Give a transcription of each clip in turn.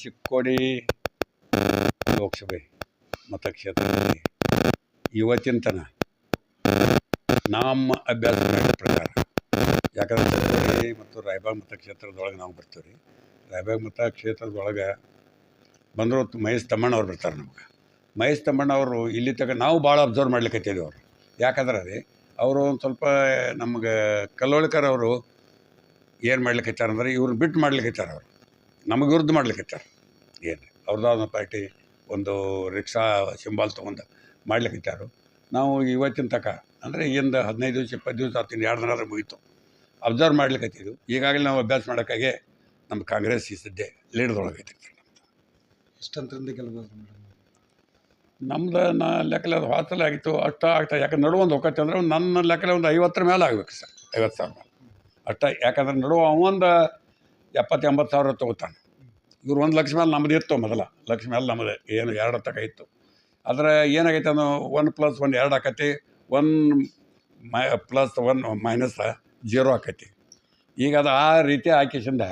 ಚಿಕ್ಕೋಡಿ ಲೋಕಸಭೆ ಮತಕ್ಷೇತ್ರದಲ್ಲಿ ಇವತ್ತಿನ ನಮ್ಮ ಅಭ್ಯಾಸ ಪ್ರಕಾರ, ಯಾಕಂದ್ರೆ ಮತ್ತು ರಾಯಬಾಗ್ ಮತಕ್ಷೇತ್ರದೊಳಗೆ ನಾವು ಬರ್ತೀವಿ ರೀ. ರಾಯಬಾಗ್ ಮತಕ್ಷೇತ್ರದೊಳಗೆ ಬಂದರು ಮಹೇಶ್ ತಮ್ಮಣ್ಣವ್ರು ಬರ್ತಾರೆ ನಮ್ಗೆ. ಮಹೇಶ್ ತಮ್ಮಣ್ಣವರು ಇಲ್ಲಿ ತನಕ ನಾವು ಭಾಳ ಅಬ್ಸರ್ವ್ ಮಾಡ್ಲಿಕ್ಕೆ ಅವರು. ಯಾಕಂದ್ರೆ ರೀ, ಅವರು ಒಂದು ಸ್ವಲ್ಪ ನಮ್ಗೆ ಕಲ್ಲೋಳಿಕರ್ ಅವರು ಏನು ಮಾಡ್ಲಿಕ್ಕೆ ಅಂದ್ರೆ ಇವ್ರು ಬಿಟ್ಟು ಮಾಡ್ಲಿಕ್ಕೆ ಅವರು. ನಮಗೆ ವಿರುದ್ಧ ಮಾಡ್ಲಿಕ್ಕೆ ಏನು ಅವ್ರದ್ದಾದ ಪಾರ್ಟಿ ಒಂದು ರಿಕ್ಷಾ ಸಿಂಬಾಲ್ ತೊಗೊಂಡು ಮಾಡ್ಲಿಕ್ಕೆ ನಾವು ಇವತ್ತಿನ ತಕ ಅಂದರೆ ಈಗಿಂದ ಹದಿನೈದು ದಿವಸ ಇಪ್ಪತ್ತು ದಿವಸ ಆಗ್ತೀನಿ ಎರಡು ದಿನ ಮುಗೀತು. ಅಬ್ಸರ್ವ್ ಮಾಡ್ಲಿಕ್ಕೆ ಈಗಾಗಲೇ ನಾವು ಅಭ್ಯಾಸ ಮಾಡೋಕ್ಕಾಗೆ ನಮ್ಮ ಕಾಂಗ್ರೆಸ್ ಈ ಸದ್ಯ ಲೀಡ್ದೊಳಗೆ ಎಷ್ಟಂತರಿಂದ ಗೆಲ್ಬೋದು ಮೇಡಮ್? ನಮ್ದು ನಾ ಲೆಕ್ಕಲೆ ಅದು ಹಾಸಲ ಆಗಿತ್ತು. ಅಷ್ಟು ಆಗ್ತಾ ಯಾಕಂದ್ರೆ ನಡುವೆ ಒಂದು ಹೋಗತ್ತೆ ಅಂದ್ರೆ ಒಂದು ನನ್ನ ಲೆಕ್ಕಲೆ ಒಂದು ಐವತ್ತರ ಮೇಲೆ ಆಗ್ಬೇಕು ಸರ್. ಐವತ್ತು ಸಾವಿರ. ಮೇಲೆ ಅಷ್ಟ ಯಾಕಂದ್ರೆ ನಡುವ ಒಂದು ಎಪ್ಪತ್ತು ಎಂಬತ್ತು ಸಾವಿರ ತೊಗೋತಾನೆ. ಇವ್ರು ಒಂದು ಲಕ್ಷ ಮೇಲೆ ನಮ್ಮದು ಇತ್ತು ಮೊದಲ. ಲಕ್ಷ ಮೇಲೆ ನಮ್ಮದು ಏನು ಎರಡು ತಕ ಇತ್ತು. ಆದರೆ ಏನಾಗೈತೆ ಅನ್ನೋ ಒನ್ ಪ್ಲಸ್ ಒನ್ ಎರಡು ಆಕತಿ ಒನ್ ಮೈ ಪ್ಲಸ್ ಒನ್ ಮೈನಸ್ ಜೀರೋ ಆಕೈತಿ. ಈಗ ಅದು ಆ ರೀತಿ ಆಕೇಶಿಂದ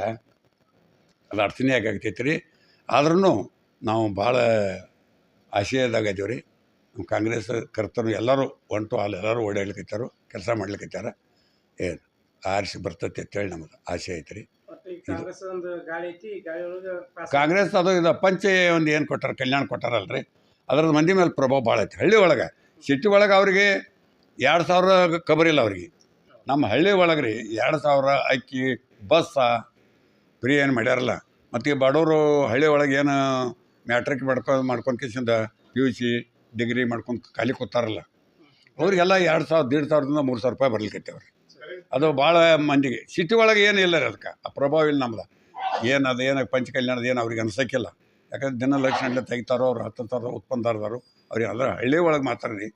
ಅದು ಅಡ್ಚಣೆ ಆಗೈತಿ ರೀ ಆದ್ರೂ ನಾವು ಭಾಳ ಆಶಯದಾಗ ರೀ ನಮ್ಮ ಕಾಂಗ್ರೆಸ್ ಕರ್ತರು ಎಲ್ಲರೂ ಒನ್ ಟು ಆಲ್ ಎಲ್ಲರೂ ಓಡಾಡ್ಲಿಕ್ಕತ್ತಾರು ಕೆಲಸ ಮಾಡ್ಲಿಕ್ಕೈತಾರ ಏನು, ಆರಿಸಿ ಬರ್ತೈತಿ ಅಂತೇಳಿ ನಮ್ಗೆ ಆಸೆ ಐತೆ ರೀ ಕಾಂಗ್ರೆಸ್ ಒಂದು ಗಾಳಿ ಐತಿ ಗಾಳಿ ಒಳಗೆ ಪಾಸ್ ಕಾಂಗ್ರೆಸ್ ಅದು ಇದು ಪಂಚೆ ಒಂದು ಏನು ಕೊಟ್ಟಾರ ಕಲ್ಯಾಣ ಕೊಟ್ಟಾರಲ್ರಿ? ಅದ್ರದ್ದು ಮಂದಿ ಮೇಲೆ ಪ್ರಭಾವ ಭಾಳ ಐತೆ. ಹಳ್ಳಿ ಒಳಗೆ ಸಿಟಿ ಒಳಗೆ ಅವ್ರಿಗೆ ಎರಡು ಸಾವಿರ ಕಬರಿಲ್ಲ ಅವ್ರಿಗೆ. ನಮ್ಮ ಹಳ್ಳಿ ಒಳಗೆ ರೀ ಎರಡು ಸಾವಿರ ಅಕ್ಕಿ ಬಸ್ಸ ಫ್ರೀ ಏನು ಮಾಡ್ಯಾರಲ್ಲ. ಮತ್ತು ಈ ಬಡವರು ಹಳ್ಳಿ ಒಳಗೆ ಏನು ಮ್ಯಾಟ್ರಿಕ್ ಮಾಡ್ಕೊ ಮಾಡ್ಕೊಂಡು ಕಿಸಿಂದ ಪಿ ಯು ಸಿ ಡಿಗ್ರಿ ಮಾಡ್ಕೊಂಡು ಖಾಲಿ ಕೂತಾರಲ್ಲ. ಅವ್ರಿಗೆಲ್ಲ ಎರಡು ಸಾವಿರ ದೀಡ್ ಸಾವಿರದಿಂದ ಮೂರು ಸಾವಿರ ರೂಪಾಯಿ ಬರ್ಲಿಕ್ಕೈತೆ ಅವ್ರಿ ಅದು ಭಾಳ ಮಂದಿಗೆ ಸಿಟಿ ಒಳಗೆ ಏನು ಇಲ್ಲ ಅದಕ್ಕೆ. ಆ ಪ್ರಭಾವ ಇಲ್ಲ ನಮ್ದು. ಏನು ಅದು, ಏನು ಪಂಚ ಕಲ್ಯಾಣದ ಏನು ಅವ್ರಿಗೆ ಅನ್ಸೋಕ್ಕಿಲ್ಲ. ಯಾಕಂದ್ರೆ ದಿನ ಲಕ್ಷಣ ತೆಗಿತಾರೋ ಅವ್ರು ಹತ್ತು ಸಾವಿರ ಉತ್ಪನ್ನದಾರರು, ಅವ್ರಿಗೆ ಅಂದ್ರೆ ಹಳ್ಳಿ ಒಳಗೆ ಮಾತ್ರ ರೀ.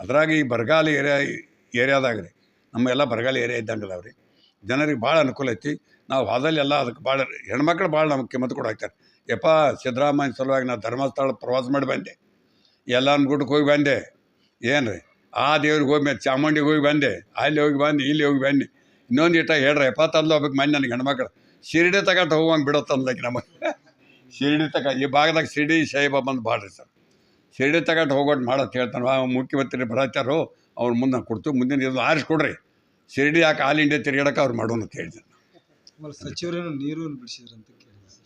ಅದ್ರಾಗ ಈ ಬರಗಾಲ ಏರಿಯಾ, ಏರಿಯಾದಾಗ ರೀ. ನಮ್ಮೆಲ್ಲ ಬರಗಾಲ ಏರಿಯಾ ಇದ್ದಂಗೆ ಅವ್ರಿ ಜನರಿಗೆ ಭಾಳ ಅನುಕೂಲ ಐತಿ. ನಾವು ಹಾದಲ್ಲಿ ಎಲ್ಲ ಅದಕ್ಕೆ ಭಾಳ, ಹೆಣ್ಮಕ್ಳು ಭಾಳ ನಮ್ಗೆ ಕಿಮ್ಮತ್ತು ಕೊಡಾಕ್ತಾರೆ ಯಪ್ಪ, ಸಿದ್ದರಾಮಯ್ಯ ಸಲುವಾಗಿ ನಾನು ಧರ್ಮಸ್ಥಳ ಪ್ರವಾಸ ಮಾಡಿ ಬಂದೆ. ಎಲ್ಲನ ಗುಡ್ಡಕ್ಕೆ ಹೋಗಿ ಬಂದೆ. ಏನು ರೀ ಆ ದೇವ್ರಿಗೆ ಹೋಗಿ ಮೇಲೆ ಚಾಮುಂಡಿಗೆ ಹೋಗಿ ಬಂದೆ ಅಲ್ಲಿ ಹೋಗಿ ಬಂದು ಇಲ್ಲಿ ಹೋಗಿ ಬನ್ನಿ ಇನ್ನೊಂದು ಇಟ್ಟ ಹೇಳ್ರಿ ಎಪ್ಪತ್ತಲ್ಲ ಹೋಗ್ಬೇಕು ಮನೆ ನನಗೆ ಹೆಣ್ಮಕ್ಳು. ಶಿರಡಿ ತಗೊಂಡು ಹೋಗುವಂಗೆ ಬಿಡತ್ತಂದ್ಲಕ್ಕೆ ನಮಗೆ. ಶಿರಡಿ ತಗ ಈ ಭಾಗದಾಗ ಶಿರಡಿ ಸಾಯಿಬಾಬಂದು ಬಾಡ್ರಿ ಸರ್. ಶಿರಡಿ ತಗೊಂಡು ಹೋಗೋದು ಮಾಡೋದು ಹೇಳ್ತಾನೆ ಆ ಮುಖ್ಯಮಂತ್ರಿ ಬರತ್ತಾರೋ ಅವ್ರು ಮುಂದೆ ಕೊಡ್ತು ಮುಂದಿನ ಇದು ಆರಿಸ್ಕೊಡ್ರಿ ಶಿರಡಿ ಯಾಕೆ ಆಲ್ ಇಂಡಿಯಾ ತಿರುಗಾಡಕ್ಕೆ ಅವ್ರು ಮಾಡೋಣ ಅಂತ ಹೇಳಿದ್ರು ಸಚಿವರೇನು ನೀರು ಬಿಡಿಸಿದ್ರಂತ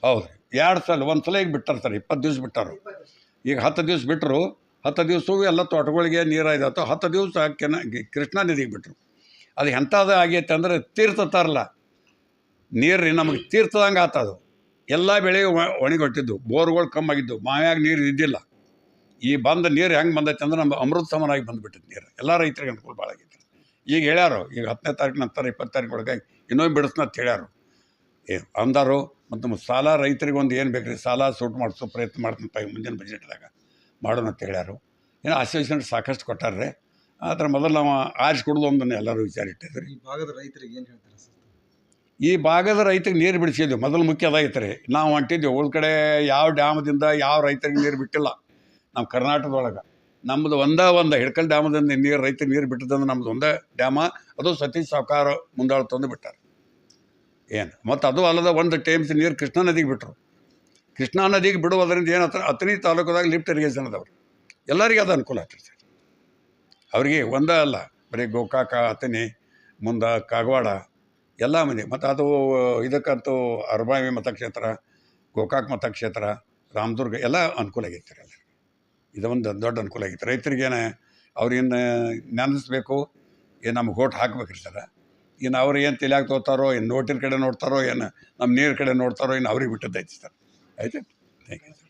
ಹೌದು ಎರಡು ಸಲ ಒಂದು ಸಲ ಈಗ ಬಿಟ್ಟಾರೆ ಸರ್ ಇಪ್ಪತ್ತು ದಿವ್ಸ ಬಿಟ್ಟಾರು. ಈಗ ಹತ್ತು ದಿವ್ಸ ಬಿಟ್ಟರು ಹತ್ತು ದಿವಸವೂ ಎಲ್ಲ ತೋಟಗಳಿಗೆ ನೀರು ಇದಾಯ್ತು ಹತ್ತು ದಿವಸ ಕೆನ ಕೃಷ್ಣ ನದಿಗೆ ಬಿಟ್ಟರು ಅದು ಎಂಥದ್ದು ಆಗೈತೆ ಅಂದರೆ ತೀರ್ಥ ತರಲ್ಲ ನೀರು ನಮಗೆ ತೀರ್ಥದಂಗೆ ಆತದು. ಎಲ್ಲ ಬೆಳೆ ಒಣಗೊಟ್ಟಿದ್ದು ಬೋರ್ಗಳು ಕಮ್ಮಾಗಿದ್ದು ಮಾವ್ಯಾಗ ನೀರು ಇದ್ದಿಲ್ಲ. ಈ ಬಂದ ನೀರು ಹೆಂಗೆ ಬಂದೈತೆ ಅಂದ್ರೆ ನಮ್ಮ ಅಮೃತ ಸಮನಾಗಿ ಬಂದುಬಿಟ್ಟಿದ್ದು ನೀರು. ಎಲ್ಲ ರೈತರಿಗೆ ಅನುಕೂಲ ಭಾಳ ಆಗೈತೆ. ಈಗ ಹೇಳ್ಯಾರು, ಈಗ ಹತ್ತನೇ ತಾರೀಕು ನಂತರ ಇಪ್ಪತ್ತು ತಾರೀಕು ಒಳಗೆ ಇನ್ನೊಂದು ಬಿಡಿಸ್ನ ಅಂತ ಹೇಳ್ಯಾರು. ಏ, ಅಂದರು, ಮತ್ತು ನಮ್ಮ ಸಾಲ ರೈತರಿಗೆ ಒಂದು ಏನು ಬೇಕು ರೀ ಸಾಲ ಸೂಟ್ ಮಾಡಿಸೋ ಪ್ರಯತ್ನ ಮಾಡ್ತೀನಿ ಮುಂದಿನ ಬಜೆಟ್ದಾಗ ಮಾಡೋಣ ಅಂತ ಹೇಳ್ಯಾರು. ಏನೋ ಆಶ್ವಾಸನೆ ಸಾಕಷ್ಟು ಕೊಟ್ಟಾರ್ರಿ. ಆದ್ರೆ ಮೊದಲು ನಾವು ಆರಿಸಿ ಕೊಡೋದು ಒಂದನ್ನು ಎಲ್ಲರೂ ವಿಚಾರ ಇಟ್ಟಿದ್ರು ಈ ಭಾಗದ ರೈತರಿಗೆ ಏನು ಹೇಳ್ತಾರೆ ಸರ್? ಈ ಭಾಗದ ರೈತರಿಗೆ ನೀರು ಬಿಡಿಸಿದ್ವಿ. ಮೊದಲು ಮುಖ್ಯ ಅದಾಗಿತ್ತು ರೀ ನಾವು ಹೊಂಟಿದ್ವಿ ಕಡೆ ಯಾವ ಡ್ಯಾಮದಿಂದ ಯಾವ ರೈತರಿಗೆ ನೀರು ಬಿಟ್ಟಿಲ್ಲ. ನಮ್ಮ ಕರ್ನಾಟಕದೊಳಗೆ. ನಮ್ಮದು ಒಂದೇ ಒಂದು ಹಿಡ್ಕಲ್ ಡ್ಯಾಮದಿಂದ ನೀರು ರೈತರಿಗೆ ನೀರು ಬಿಟ್ಟದಂದ್ರೆ ನಮ್ಮದು ಒಂದೇ ಡ್ಯಾಮ. ಅದು ಸತೀಶ್ ಸಾವುಕಾರ ಮುಂದಾಳ ತಂದು ಬಿಟ್ಟಾರೆ. ಏನು? ಮತ್ತು ಅದು ಅಲ್ಲದ ಒಂದು ಟೈಮ್ಸ್ ನೀರು ಕೃಷ್ಣಾ ನದಿಗೆ ಬಿಟ್ಟರು ಕೃಷ್ಣಾ ನದಿಗೆ ಬಿಡುವುದರಿಂದ ಏನು ಹತ್ರ ಹತ್ತನೇ ತಾಲೂಕದಾಗ ಲಿಫ್ಟ್ ಇರಿಗೇಷನ್ ಅದಾವ್ರಿ. ಎಲ್ಲರಿಗೆ ಅದು ಅನುಕೂಲ ಆಗ್ತದೆ ಸರ್ ಅವರಿಗೆ ಒಂದೇ ಅಲ್ಲ, ಬರೀ ಗೋಕಾಕ ಅತನಿ ಮುಂದೆ ಕಾಗವಾಡ, ಎಲ್ಲ ಮಂದಿ ಮತ್ತು ಅದು ಇದಕ್ಕಂತೂ ಅರ್ಬಾವಿ ಮತಕ್ಷೇತ್ರ, ಗೋಕಾಕ್ ಮತಕ್ಷೇತ್ರ, ರಾಮದುರ್ಗ, ಎಲ್ಲ ಅನುಕೂಲ ಆಗೈತೆ ರೀ ಇದೊಂದು ದೊಡ್ಡ ಅನುಕೂಲ ಆಗೈತೆ ರೈತರಿಗೇನು ಅವ್ರಿಗೇನು ನೆನೆಸ್ಬೇಕು, ಏನು ನಮ್ಗೆ ಓಟ್ ಹಾಕ್ಬೇಕ್ರಿ ಸರ. ಇನ್ನು ಅವ್ರು ಏನು ತಿಳಿಯಾಗಿ ತೋತಾರೋ, ಏನು ನೋಟಿನ ಕಡೆ ನೋಡ್ತಾರೋ, ಏನು ನಮ್ಮ ನೀರು ಕಡೆ ನೋಡ್ತಾರೋ ಇನ್ನು ಅವ್ರಿಗೆ ಬಿಟ್ಟದ್ದೈತಿ sir. I did. Thank you.